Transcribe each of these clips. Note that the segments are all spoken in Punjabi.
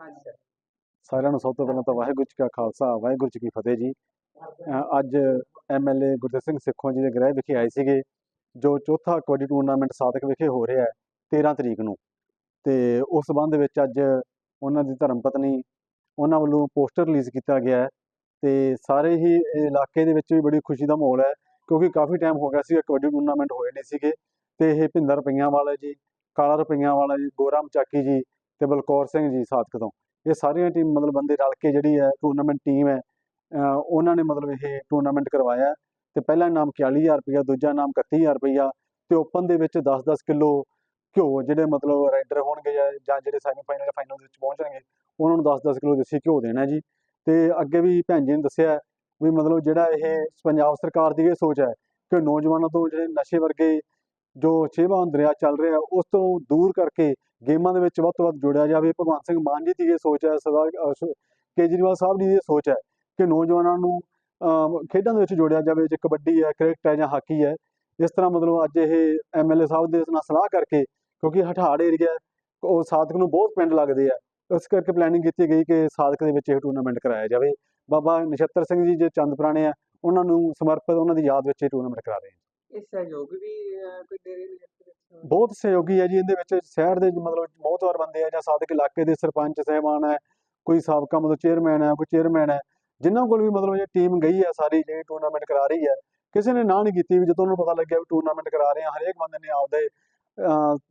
ਹਾਂਜੀ। ਸਰ ਸਾਰਿਆਂ ਨੂੰ ਸਭ ਤੋਂ ਪਹਿਲਾਂ ਤਾਂ ਵਾਹਿਗੁਰੂ ਜੀ ਕਾ ਖਾਲਸਾ, ਵਾਹਿਗੁਰੂ ਜੀ ਕੀ ਫਤਿਹ ਜੀ। ਅੱਜ ਐਮਐਲਏ ਗੁਰਦੇਵ ਸਿੰਘ ਸਿੱਖੋਂ ਜੀ ਦੇ ਗ੍ਰਹਿ ਵਿਖੇ ਆਏ ਸੀਗੇ, ਜੋ ਚੌਥਾ ਕਬੱਡੀ ਟੂਰਨਾਮੈਂਟ ਸਾਦਕ ਵਿਖੇ ਹੋ ਰਿਹਾ ਹੈ 13 ਤਰੀਕ ਨੂੰ। ਤੇ ਉਸ ਸੰਬੰਧ ਵਿੱਚ ਅੱਜ ਉਹਨਾਂ ਦੀ ਧਰਮ ਪਤਨੀ ਉਹਨਾਂ ਵੱਲੋਂ ਪੋਸਟਰ ਰਿਲੀਜ਼ ਕੀਤਾ ਗਿਆ ਹੈ। ਤੇ ਸਾਰੇ ਹੀ ਇਲਾਕੇ ਦੇ ਵਿੱਚ ਵੀ ਬੜੀ ਖੁਸ਼ੀ ਦਾ ਮਾਹੌਲ ਹੈ, ਕਿਉਂਕਿ ਕਾਫੀ ਟਾਈਮ ਹੋ ਗਿਆ ਸੀ ਕਬੱਡੀ ਟੂਰਨਾਮੈਂਟ ਹੋਏ ਨਹੀਂ ਸੀਗੇ। ਤੇ ਇਹ ਭਿੰਦਰ ਰੁਪਈਆਂ ਵਾਲਾ ਜੀ, ਕਾਲਾ ਰੁਪਈਆਂ ਵਾਲਾ ਜੀ ਗੋਰਾ ਮਚਾਕੀ ਜੀ ਤੇ ਬਲਕੌਰ ਸਿੰਘ ਜੀ ਸਾਦਕ ਤੋਂ। ਇਹ ਸਾਰੀਆਂ ਟੀਮ ਮਤਲਬ ਬੰਦੇ ਰਲ ਕੇ ਜਿਹੜੀ ਹੈ ਟੂਰਨਾਮੈਂਟ ਟੀਮ ਹੈ ਉਹਨਾਂ ਨੇ ਮਤਲਬ ਇਹ ਟੂਰਨਾਮੈਂਟ ਕਰਵਾਇਆ ਹੈ। ਤੇ ਪਹਿਲਾ ਇਨਾਮ 41000 ਰੁਪਇਆ ਦੂਜਾ ਇਨਾਮ 31000 ਰੁਪਇਆ ਤੇ ਓਪਨ ਦੇ ਵਿੱਚ 10-10 ਕਿਲੋ ਘਿਓ ਜਿਹੜੇ ਮਤਲਬ ਰਾਈਡਰ ਹੋਣਗੇ ਜਾਂ ਜਾਂ ਜਿਹੜੇ ਸੈਮੀ ਫਾਈਨਲ ਫਾਈਨਲ ਦੇ ਵਿੱਚ ਪਹੁੰਚਣਗੇ, ਉਹਨਾਂ ਨੂੰ 10-10 ਕਿਲੋ ਦੇਸੀ ਘਿਓ ਦੇਣਾ ਜੀ। ਤੇ ਅੱਗੇ ਵੀ ਭੈਣ ਜੀ ਨੇ ਦੱਸਿਆ ਵੀ ਮਤਲਬ ਜਿਹੜਾ ਇਹ ਪੰਜਾਬ ਸਰਕਾਰ ਦੀ ਇਹ ਸੋਚ ਹੈ ਕਿ ਨੌਜਵਾਨਾਂ ਤੋਂ ਜਿਹੜੇ ਨਸ਼ੇ ਵਰਗੇ ਜੋ ਛੇਵਾਂ ਦਰਿਆ ਚੱਲ ਰਿਹਾ ਉਸ ਤੋਂ ਦੂਰ ਕਰਕੇ ਗੇਮਾਂ ਦੇ ਵਿੱਚ ਵੱਧ ਤੋਂ ਵੱਧ ਜੋੜਿਆ ਜਾਵੇ। ਭਗਵੰਤ ਸਿੰਘ ਮਾਨ ਜੀ ਦੀ ਇਹ ਸੋਚ ਹੈ ਸਰਦਾਰ ਕੇਜਰੀਵਾਲ ਸਾਹਿਬ ਦੀ ਇਹ ਸੋਚ ਹੈ ਕਿ ਨੌਜਵਾਨਾਂ ਨੂੰ ਅਮ, ਖੇਡਾਂ ਦੇ ਵਿੱਚ ਜੋੜਿਆ ਜਾਵੇ। ਜੇ ਕਬੱਡੀ ਹੈ ਕ੍ਰਿਕਟ ਹੈ ਜਾਂ ਹਾਕੀ ਹੈ ਇਸ ਤਰ੍ਹਾਂ ਮਤਲਬ ਅੱਜ ਇਹ ਐਮਐਲਏ ਸਾਹਿਬ ਦੇ ਨਾਲ ਸਲਾਹ ਕਰਕੇ ਕਿਉਂਕਿ ਹਠਾੜ ਏਰੀਆ ਉਹ ਸਾਧਕ ਨੂੰ ਬਹੁਤ ਪਿੰਡ ਲੱਗਦੇ ਆ ਇਸ ਕਰਕੇ ਪਲੈਨਿੰਗ ਕੀਤੀ ਗਈ ਕਿ ਸਾਧਕ ਦੇ ਵਿੱਚ ਇਹ ਟੂਰਨਾਮੈਂਟ ਕਰਾਇਆ ਜਾਵੇ। ਬਾਬਾ ਨਛੱਤਰ ਸਿੰਘ ਜੀ ਜੇ ਚੰਦ ਪੁਰਾਣੇ ਆ ਉਹਨਾਂ ਨੂੰ ਸਮਰਪਿਤ ਉਹਨਾਂ ਦੀ ਯਾਦ ਵਿੱਚ ਇਹ ਟੂਰਨਾਮੈਂਟ ਕਰਾ ਰਹੇ ਹਾਂ। ਇਹ ਸਹਿਯੋਗ ਵੀ ਅਹ, ਕੋਈ ਦੇ ਰਹੇ ਨੇ ਇਸ ਵਿੱਚ ਬਹੁਤ ਸਹਿਯੋਗੀ ਹੈ ਜੀ ਇਹਦੇ ਵਿੱਚ ਸ਼ਹਿਰ ਦੇ ਮਤਲਬ ਬਹੁਤ ਵਾਰ ਬੰਦੇ ਆ ਜਾਂ ਸਾਦਕ ਇਲਾਕੇ ਦੇ ਸਰਪੰਚ ਸਹਿਬਾਨ ਹੈ ਕੋਈ ਸਾਬਕਾ ਮਤਲਬ ਚੇਅਰਮੈਨ ਹੈ ਕੋਈ ਚੇਅਰਮੈਨ ਹੈ ਜਿਨ੍ਹਾਂ ਕੋਲ ਵੀ ਮਤਲਬ ਇਹ ਟੀਮ ਗਈ ਹੈ ਸਾਰੀ ਜਿਹੜੀ ਟੂਰਨਾਮੈਂਟ ਕਰਾ ਰਹੀ ਹੈ ਕਿਸੇ ਨੇ ਨਾ ਨਹੀਂ ਕੀਤੀ ਵੀ ਜਦੋਂ ਉਹਨੂੰ ਪਤਾ ਲੱਗਿਆ ਵੀ ਟੂਰਨਾਮੈਂਟ ਕਰਾ ਰਹੇ ਆ ਹਰੇਕ ਬੰਦੇ ਨੇ ਆਪਦੇ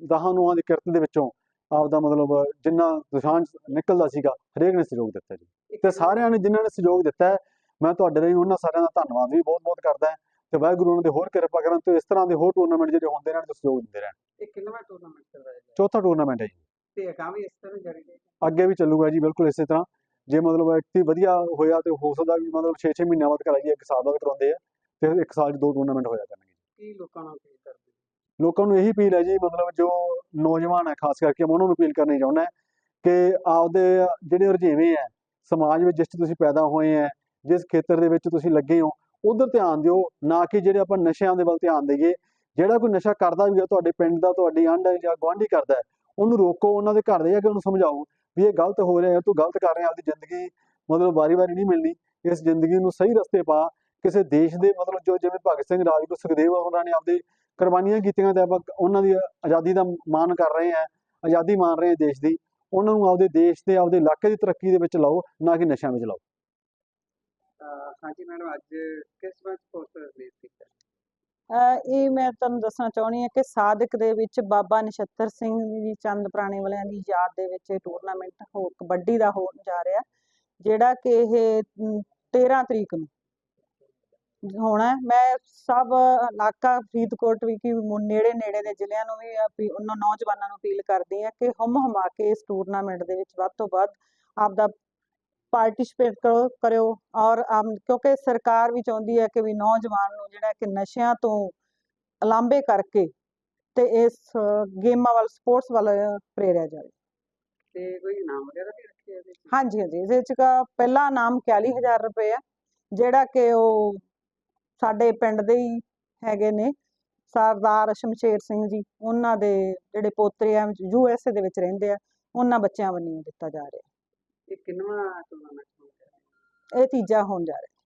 ਦਹਾਂ ਨੂੰਹਾਂ ਦੀ ਕਿਰਤ ਦੇ ਵਿੱਚੋਂ ਆਪਦਾ ਮਤਲਬ ਜਿੰਨਾ ਦੁਸ਼ਾਂਸ਼ ਨਿਕਲਦਾ ਸੀਗਾ ਹਰੇਕ ਨੇ ਸਹਿਯੋਗ ਦਿੱਤਾ ਜੀ। ਤੇ ਸਾਰਿਆਂ ਨੇ ਜਿਨ੍ਹਾਂ ਨੇ ਸਹਿਯੋਗ ਦਿੱਤਾ ਮੈਂ ਤੁਹਾਡੇ ਲਈ ਉਹਨਾਂ ਸਾਰਿਆਂ ਦਾ ਧੰਨਵਾਦ ਵੀ ਬਹੁਤ ਬਹੁਤ ਕਰਦਾ ਹਾਂ। ਤੇ ਵਾਹਿਗੁਰੂ ਉਹਨਾਂ ਦੇ ਹੋਰ ਕਿਰਪਾ ਕਰਨ ਤੇ ਇਸ ਤਰ੍ਹਾਂ ਦੇ ਹੋਰ ਟੂਰਨਾਮੈਂਟ ਜਿਹੜੇ ਹੁੰਦੇ ਰਹਿਣ ਤੇ ਸਹਿਯੋਗ ਦਿੰਦੇ ਰਹਿਣ। ਇਹ ਕਿੰਨਵਾਂ ਟੂਰਨਾਮੈਂਟ ਚੱਲ ਰਿਹਾ ਹੈ ਚੌਥਾ ਟੂਰਨਾਮੈਂਟ ਹੈ ਜੀ। ਤੇ ਅਗਾਂਹ ਵੀ ਇਸ ਤਰ੍ਹਾਂ ਜਾਰੀ ਰਹੇਗਾ ਅੱਗੇ ਵੀ ਚੱਲੂਗਾ ਜੀ ਬਿਲਕੁਲ ਇਸੇ ਤਰ੍ਹਾਂ। ਜੇ ਮਤਲਬ ਇੱਥੇ ਵਧੀਆ ਹੋਇਆ ਤੇ ਹੋ ਸਕਦਾ ਵੀ ਮਤਲਬ 6-6 ਮਹੀਨਿਆਂ ਬਾਅਦ ਕਰਾਈਏ ਇੱਕ ਸਾਲ ਬਾਅਦ ਕਰਾਉਂਦੇ ਆ ਤੇ ਇੱਕ ਸਾਲ 'ਚ ਦੋ ਟੂਰਨਾਮੈਂਟ ਹੋਇਆ ਕਰਨਗੇ ਕੀ ਲੋਕਾਂ ਨੂੰ ਅਪੀਲ ਕਰਦੇ? ਲੋਕਾਂ ਨੂੰ ਇਹੀ ਅਪੀਲ ਹੈ ਜੀ ਮਤਲਬ ਜੋ ਨੌਜਵਾਨ ਹੈ ਖਾਸ ਕਰਕੇ ਮੈਂ ਉਹਨਾਂ ਨੂੰ ਅਪੀਲ ਕਰਨੀ ਚਾਹੁੰਦਾ ਕਿ ਆਪਦੇ ਜਿਹੜੇ ਰੁਝੇਵੇਂ ਹੈ ਸਮਾਜ ਵਿੱਚ ਜਿਸ ਤੁਸੀਂ ਪੈਦਾ ਹੋਏ ਹੈ ਜਿਸ ਖੇਤਰ ਦੇ ਵਿੱਚ ਤੁਸੀਂ ਲੱਗੇ ਹੋ ਉਧਰ ਧਿਆਨ ਦਿਓ, ਨਾ ਕਿ ਜਿਹੜੇ ਆਪਾਂ ਨਸ਼ਿਆਂ ਦੇ ਵੱਲ ਧਿਆਨ ਦਈਏ, ਜਿਹੜਾ ਕੋਈ ਨਸ਼ਾ ਕਰਦਾ ਵੀ ਹੈ, ਤੁਹਾਡੇ ਪਿੰਡ ਦਾ, ਤੁਹਾਡੀ ਆਂਢ ਜਾਂ ਗੁਆਂਢੀ ਕਰਦਾ ਹੈ, ਉਹਨੂੰ ਰੋਕੋ, ਉਹਨਾਂ ਦੇ ਘਰ ਦੇ ਜਾ ਕੇ ਉਹਨੂੰ ਸਮਝਾਓ ਵੀ ਇਹ ਗਲਤ ਹੋ ਰਿਹਾ ਹੈ, ਤੂੰ ਗਲਤ ਕਰ ਰਿਹਾ, ਆਪਦੀ ਜ਼ਿੰਦਗੀ ਮਤਲਬ ਵਾਰੀ-ਵਾਰੀ ਨਹੀਂ ਮਿਲਣੀ, ਇਸ ਜ਼ਿੰਦਗੀ ਨੂੰ ਸਹੀ ਰਸਤੇ ਪਾ, ਕਿਸੇ ਦੇਸ਼ ਦੇ ਮਤਲਬ ਜੋ ਜਿਵੇਂ ਭਗਤ ਸਿੰਘ ਰਾਜਗੁਰੂ ਸੁਖਦੇਵ ਉਹਨਾਂ ਨੇ ਆਪਦੇ ਕੁਰਬਾਨੀਆਂ ਕੀਤੀਆਂ ਤੇ ਆਪਾਂ ਉਹਨਾਂ ਦੀ ਆਜ਼ਾਦੀ ਦਾ ਮਾਣ ਕਰ ਰਹੇ ਹਾਂ, ਆਜ਼ਾਦੀ ਮਾਣ ਰਹੇ ਹਾਂ ਦੇਸ਼ ਦੀ, ਉਹਨਾਂ ਨੂੰ ਆਪਦੇ ਦੇਸ਼ ਤੇ ਆਪਦੇ ਇਲਾਕੇ ਦੀ ਤਰੱਕੀ ਦੇ ਵਿੱਚ ਲਾਓ, ਨਾ ਕਿ ਨਸ਼ਿਆਂ ਵਿੱਚ ਲਾਓ। ਹਾਂਜੀ ਮੈਡਮ ਅੱਜ ਕਿਸ ਵਕਤ ਪੋਸਟਰ ਰਿਲੀਜ਼ ਕੀਤਾ? ਇਹ ਮੈਂ ਤੁਹਾਨੂੰ ਦੱਸਣਾ ਚਾਹੁੰਦੀ ਹਾਂ ਕਿ ਸਾਦਕ ਦੇ ਵਿੱਚ ਬਾਬਾ ਨਛੱਤਰ ਸਿੰਘ ਜੀ ਚੰਦ ਪੁਰਾਣੇ ਵਾਲਿਆਂ ਦੀ ਯਾਦ ਦੇ ਵਿੱਚ ਇਹ ਟੂਰਨਾਮੈਂਟ ਹੋ, ਕਬੱਡੀ ਦਾ ਹੋਣ ਜਾ ਰਿਹਾ, ਜਿਹੜਾ ਕਿ ਇਹ 13 ਤਰੀਕ ਨੂੰ ਹੋਣਾ ਮੈਂ ਸਭ ਇਲਾਕਾ ਫਰੀਦਕੋਟ ਵੀ ਕੀ ਨੇੜੇ ਨੇੜੇ ਦੇ ਜ਼ਿਲ੍ਹਿਆਂ ਨੂੰ ਵੀ ਉਹਨਾਂ ਨੌਜਵਾਨਾਂ ਨੂੰ ਅਪੀਲ ਕਰਦੀ ਹਾਂ ਕਿ ਹਮ ਹਮਾ ਕੇ ਇਸ ਟੂਰਨਾਮੈਂਟ ਦੇ ਵਿੱਚ ਵੱਧ ਤੋਂ ਵੱਧ ਆਪਦਾ ਪਾਰਟਿਸਿਪੇਟ ਕਰੋ ਕਰਿਓ ਔਰ ਆਮ- ਕਿਉਂਕਿ ਸਰਕਾਰ ਵੀ ਚਾਹੁੰਦੀ ਹੈ ਕਿ ਵੀ ਨੌਜਵਾਨ ਨੂੰ ਜਿਹੜਾ ਕਿ ਨਸ਼ਿਆਂ ਤੋਂ ਅਲਾਂਭੇ ਕਰਕੇ ਤੇ ਇਸ ਗੇਮਾਂ ਵੱਲ ਸਪੋਰਟਸ ਵੱਲ ਪ੍ਰੇਰਿਆ ਜਾਵੇ। ਤੇ ਕੋਈ ਇਨਾਮ ਵਗੈਰਾ ਵੀ ਰੱਖੇ ਇਹਦੇ ਵਿੱਚ? ਹਾਂਜੀ ਹਾਂਜੀ ਇਹਦੇ ਚ ਕਾ- ਪਹਿਲਾ ਇਨਾਮ 41000 ਰੁਪਏ ਹੈ ਜਿਹੜਾ ਕਿ ਉਹ ਸਾਡੇ ਪਿੰਡ ਦੇ ਹੀ ਹੈਗੇ ਨੇ ਸਰਦਾਰ ਸ਼ਮਸ਼ੇਰ ਸਿੰਘ ਜੀ ਉਹਨਾਂ ਦੇ ਜਿਹੜੇ ਪੋਤਰੇ ਆ ਯੂ ਐਸ ਏ ਦੇ ਵਿੱਚ ਰਹਿੰਦੇ ਆ ਉਹਨਾਂ ਬੱਚਿਆਂ ਵੱਲੋਂ ਦਿੱਤਾ ਜਾ ਰਿਹਾ। ਇਹ ਕਿੰਨਵਾਂ ਟੂਰਨਾਮੈਂਟ ਹੋ ਗਿਆ ਇਹ ਤੀਜਾ ਹੋਣ ਜਾ ਰਿਹਾ।